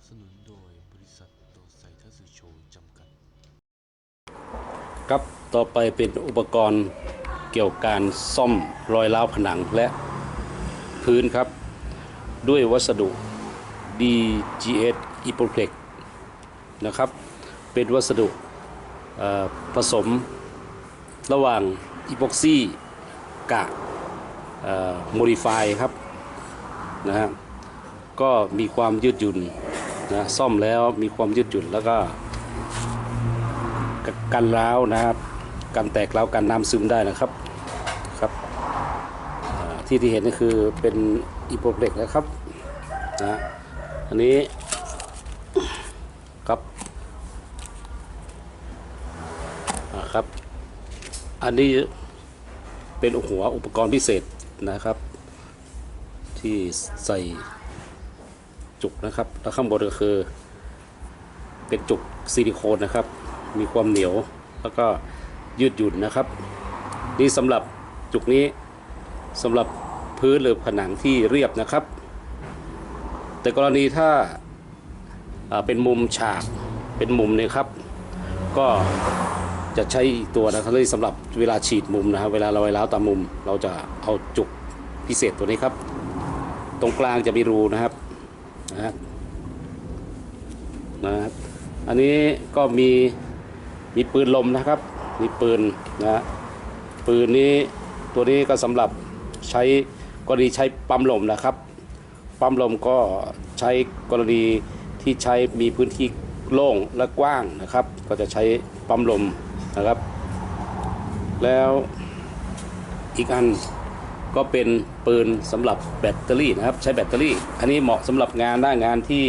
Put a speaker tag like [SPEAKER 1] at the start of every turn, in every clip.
[SPEAKER 1] บสนุนโดยบริษัทโตไซทัสโชจำกัด
[SPEAKER 2] ครับต่อไปเป็นอุปกรณ์เกี่ยวกับการซ่อมรอยร้าวผนังและพื้นครับ ด้วยวัสดุ DGS e p o p l e x นะครับ เป็นวัสดุผสมระหว่างอีโ o กซี่กับโมดิฟายครับนะฮะก็มีความยืดหยุ่น นะซ่อมแล้วมีความยืดหยุ่นแล้วก็กันร้าวนะครับกันแตกร้าวกันน้ำซึมได้นะครับครับที่ที่เห็นก็คือเป็นอีโปรเล็กนะครับนะอันนี้ครับอ่าครับ อันนี้เป็นหัวอุปกรณ์พิเศษนะครับ ที่ใส่ จุกนะครับ แล้วข้างบนก็คือ เป็นจุกซิลิโคนนะครับ มีความเหนียวแล้วก็ยืดหยุ่นนะครับ นี่สำหรับจุกนี้สำหรับพื้นหรือผนังที่เรียบนะครับ แต่กรณีถ้าาเป็นมุมฉากเป็นมุมเนี่ยครับ ก็จะใช้ตัวนะครับที่สำหรับเวลาฉีดมุมนะครับเวลาเราไว้ล้วตามมุม เราจะเอาจุกพิเศษตัวนี้ครับ ตรงกลางจะมีรูนะครับ นะครับนะครับอันนี้ก็มีมีปืนลมนะครับ มีปืนนะฮะปืนนี้ตัวนี้ก็สำหรับใช้กรณีใช้ปั๊มลมนะครับ ปั๊มลมก็ใช้กรณีที่ใช้มีพื้นที่โล่งและกว้างนะครับ ก็จะใช้ปั๊มลมนะครับ แล้วอีกอัน ก็เป็นปืนสำหรับแบตเตอรี่นะครับ ใช้แบตเตอรี่ อันนี้เหมาะสำหรับงานหน้างานที่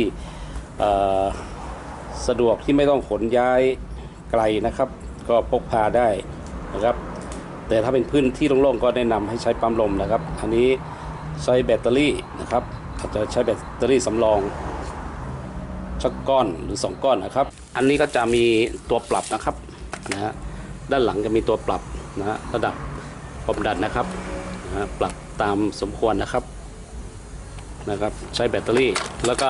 [SPEAKER 2] สะดวกที่ไม่ต้องขนย้ายไกลนะครับ ก็พกพาได้นะครับ แต่ถ้าเป็นพื้นที่โล่งๆก็แนะนำให้ใช้ปั๊มลมนะครับ อันนี้ใช้แบตเตอรี่นะครับอาจจะใช้แบตเตอรี่สำรองสักก้อนหรือ 2 ก้อนนะครับ อันนี้ก็จะมีตัวปรับนะครับนะฮะด้านหลังจะมีตัวปรับนะฮะระดับความดันนะครับ นะปรับตามสมควรนะครับนะครับใช้แบตเตอรี่แล้วก็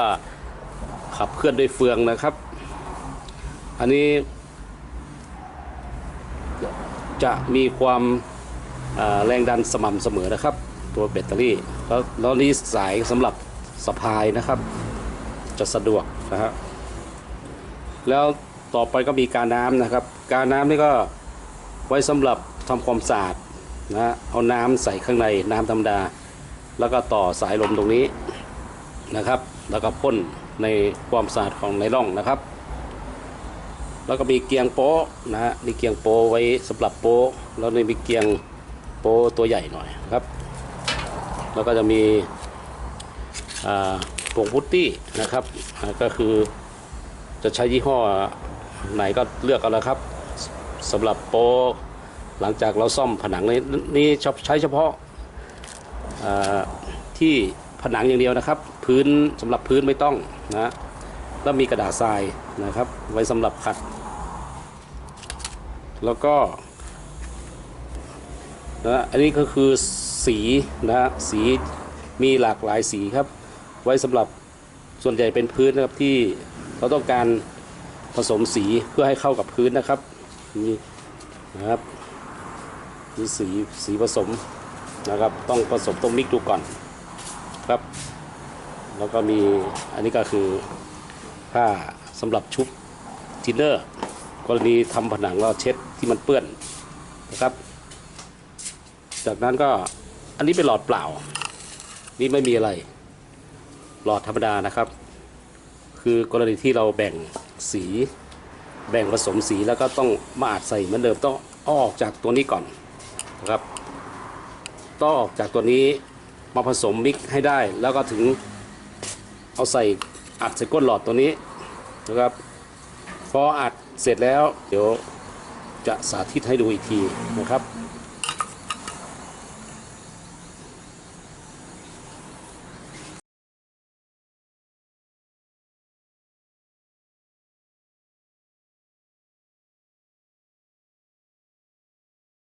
[SPEAKER 2] ขับเคลื่อนด้วยเฟืองนะครับ อันนี้ จะมีความแรงดันสม่ำเสมอนะครับ ตัวแบตเตอรี่แล้วแล้วนี้สายสำหรับสะพายนะครับ จะสะดวกนะฮะแล้วต่อไปก็มีการน้ำนะครับ การน้ำนี่ก็ไว้สำหรับทำความสะอาด นะเอาน้ำใส่ข้างในน้ำธรรมดา แล้วก็ต่อสายลมตรงนี้นะครับ แล้วก็พ่นในความสะอาดของในร่องนะครับ แล้วก็มีเกียงโป๊นะฮะมีเกียงโป๊ไว้สำหรับโป๊แล้วนี่มีเกียงโป๊ตัวใหญ่หน่อยครับ แล้วก็จะมีผงพุตตี้นะครับ ก็คือจะใช้ยี่ห้อไหนก็เลือกเอาละครับสำหรับโป๊ หลังจากเราซ่อมผนังนี้นี่ใช้เฉพาะที่ผนังอย่างเดียวนะครับ พื้นสำหรับพื้นไม่ต้องนะแล้วมีกระดาษทรายนะครับ ไว้สำหรับขัด แล้วก็นะอันนี้ก็คือสีนะฮะสีมีหลากหลายสีครับ ไว้สำหรับส่วนใหญ่เป็นพื้นนะครับที่เราต้องการผสมสีเพื่อให้เข้ากับพื้นนะครับมีนะครับ มีสีสีผสมนะครับ ต้องผสมต้องมิกดูก่อนครับ แล้วก็มีอันนี้ก็คือผ้าสำหรับชุบทินเนอร์กรณีทำผนังเราเช็ดที่มันเปื้อนนะครับ จากนั้นก็อันนี้เป็นหลอดเปล่า นี่ไม่มีอะไร หลอดธรรมดานะครับ คือกรณีที่เราแบ่งสีแบ่งผสมสีแล้วก็ต้องมาอาดใส่เหมือนเดิมต้องออกจากตัวนี้ก่อน ครับต้องออกจากตัวนี้มาผสมมิกให้ได้ แล้วก็ถึงเอาใส่อัดใส่ก้นหลอดตัวนี้นะครับ พออัดเสร็จแล้ว เดี๋ยวจะสาธิตให้ดูอีกทีนะครับ